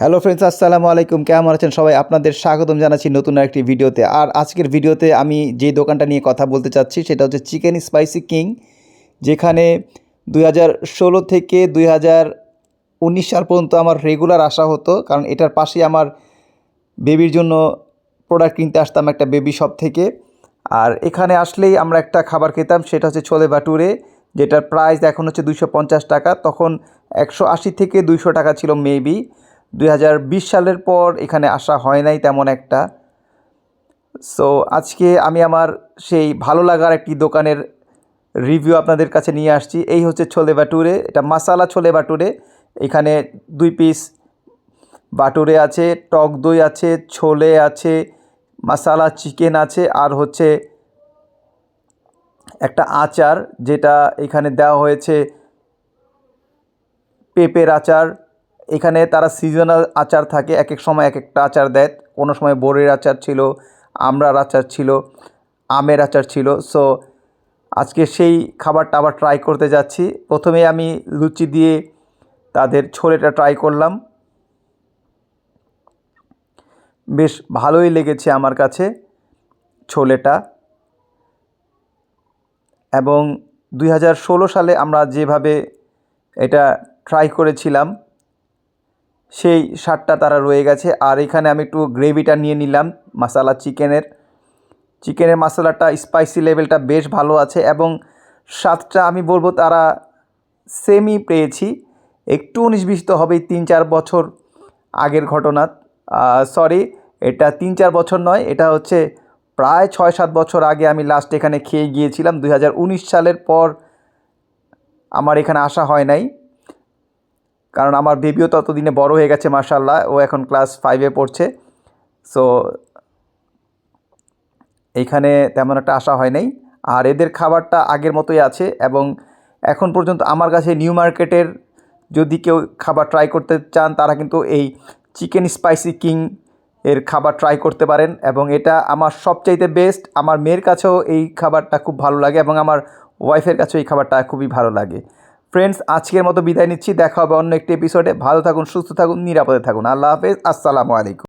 Hello friends আসসালামু আলাইকুম। কেমন আছেন সবাই? আপনাদের স্বাগতম জানাচ্ছি নতুন একটি ভিডিওতে। আর আজকের ভিডিওতে আমি যে দোকানটা নিয়ে কথা বলতে চাচ্ছি, সেটা হচ্ছে চিকেন স্পাইসি কিং যেখানে দুই হাজার ষোলো থেকে দুই হাজার উনিশ সাল পর্যন্ত আমার রেগুলার আসা হতো। কারণ এটার পাশেই আমার বেবির জন্য প্রোডাক্ট কিনতে আসতাম একটা বেবি শপ থেকে। আর এখানে আসলেই আমরা একটা খাবার খেতাম, সেটা হচ্ছে ছোলে বাটুরে যেটার প্রাইস এখন হচ্ছে পঞ্চাশ টাকা। তখন একশো আশি থেকে দুইশো টাকা ছিল মেবি দুই হাজার বিশ সালের পর এখানে আসা হয় নাই তেমন একটা। সো আজকে আমি আমার সেই ভালো লাগার একটি দোকানের রিভিউ আপনাদের কাছে নিয়ে আসছি। এই হচ্ছে ছোলে বাটুরে এটা মাসালা ছোলে বাটুরে এখানে দুই পিস বাটুরে আছে, টক দই আছে, ছোলে আছে, মাসালা চিকেন আছে, আর হচ্ছে একটা আচার, যেটা এখানে দেওয়া হয়েছে পেঁপের আচার। এখানে তারা সিজনাল আচার থাকে এক এক সময় এক একটা আচার দেয়। কোনো সময় বোরের আচার ছিল, আমড়ার আচার ছিল, আমের আচার ছিল। সো আজকে সেই খাবারটা আবার ট্রাই করতে যাচ্ছি। প্রথমে আমি লুচি দিয়ে তাদের ছোলেটা ট্রাই করলাম। বেশ ভালোই লেগেছে আমার কাছে ছোলেটা। এবং দুই হাজার ষোলো সালে আমরা যেভাবে এটা ট্রাই করেছিলাম সেই স্বাদটা তারা রয়ে গেছে। আর এখানে আমি একটু গ্রেভিটা নিয়ে নিলাম, মশালা চিকেনের। চিকেনের মশলাটা স্পাইসি লেভেলটা বেশ ভালো আছে এবং স্বাদটা আমি বলব তারা সেমই পেয়েছি। একটু তো হবেই তিন চার বছর আগের ঘটনা। সরি এটা তিন চার বছর নয়, এটা হচ্ছে প্রায় ছয় সাত বছর আগে আমি লাস্ট এখানে খেয়ে গিয়েছিলাম। দুই হাজার উনিশ সালের পর আমার এখানে আসা হয় নাই। কারণ আমার বেবিও ততদিনে বড় হয়ে গেছে মার্শাল্লাহ ও এখন ক্লাস ফাইভে পড়ছে। সো এইখানে তেমন একটা আশা হয় নাই। আর এদের খাবারটা আগের মতোই আছে এবং এখন পর্যন্ত আমার কাছে নিউ মার্কেটের যদি কেউ খাবার ট্রাই করতে চান, তারা কিন্তু এই চিকেন স্পাইসি কিং এর খাবার ট্রাই করতে পারেন এবং এটা আমার সবচাইতে বেস্ট আমার মেয়ের কাছেও এই খাবারটা খুব ভালো লাগে এবং আমার ওয়াইফের কাছেও এই খাবারটা খুবই ভালো লাগে। ফ্রেন্ডস আজকের মতো বিদায় নিচ্ছি। দেখা হবে অন্য একটি এপিসোডে ভালো থাকুন, সুস্থ থাকুন, নিরাপদে থাকুন। আল্লাহ হাফেজ। আসসালামু আলাইকুম।